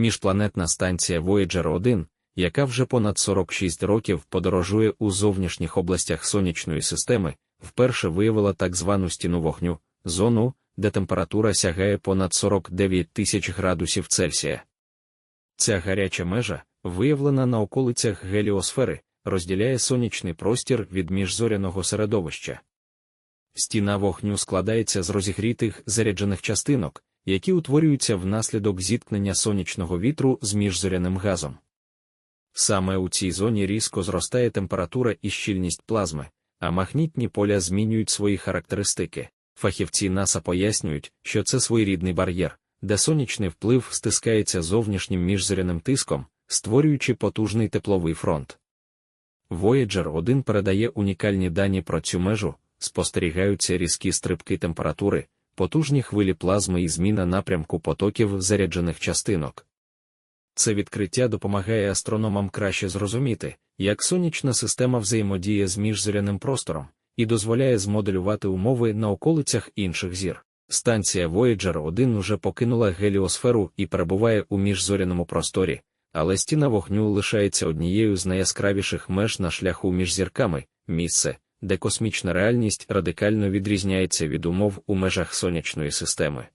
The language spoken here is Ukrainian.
Міжпланетна станція Voyager 1, яка вже понад 46 років подорожує у зовнішніх областях сонячної системи, вперше виявила так звану стіну вогню, зону, де температура сягає понад 49 тисяч градусів Цельсія. Ця гаряча межа, виявлена на околицях геліосфери, розділяє сонячний простір від міжзоряного середовища. Стіна вогню складається з розігрітих заряджених частинок, які утворюються внаслідок зіткнення сонячного вітру з міжзоряним газом. Саме у цій зоні різко зростає температура і щільність плазми, а магнітні поля змінюють свої характеристики. Фахівці НАСА пояснюють, що це своєрідний бар'єр, де сонячний вплив стискається зовнішнім міжзоряним тиском, створюючи потужний тепловий фронт. Voyager 1 передає унікальні дані про цю межу, спостерігаються різкі стрибки температури, потужні хвилі плазми і зміна напрямку потоків заряджених частинок. Це відкриття допомагає астрономам краще зрозуміти, як сонячна система взаємодіє з міжзоряним простором, і дозволяє змоделювати умови на околицях інших зір. Станція Voyager 1 уже покинула геліосферу і перебуває у міжзоряному просторі, але стіна вогню лишається однією з найяскравіших меж на шляху між зірками, місце, де космічна реальність радикально відрізняється від умов у межах сонячної системи.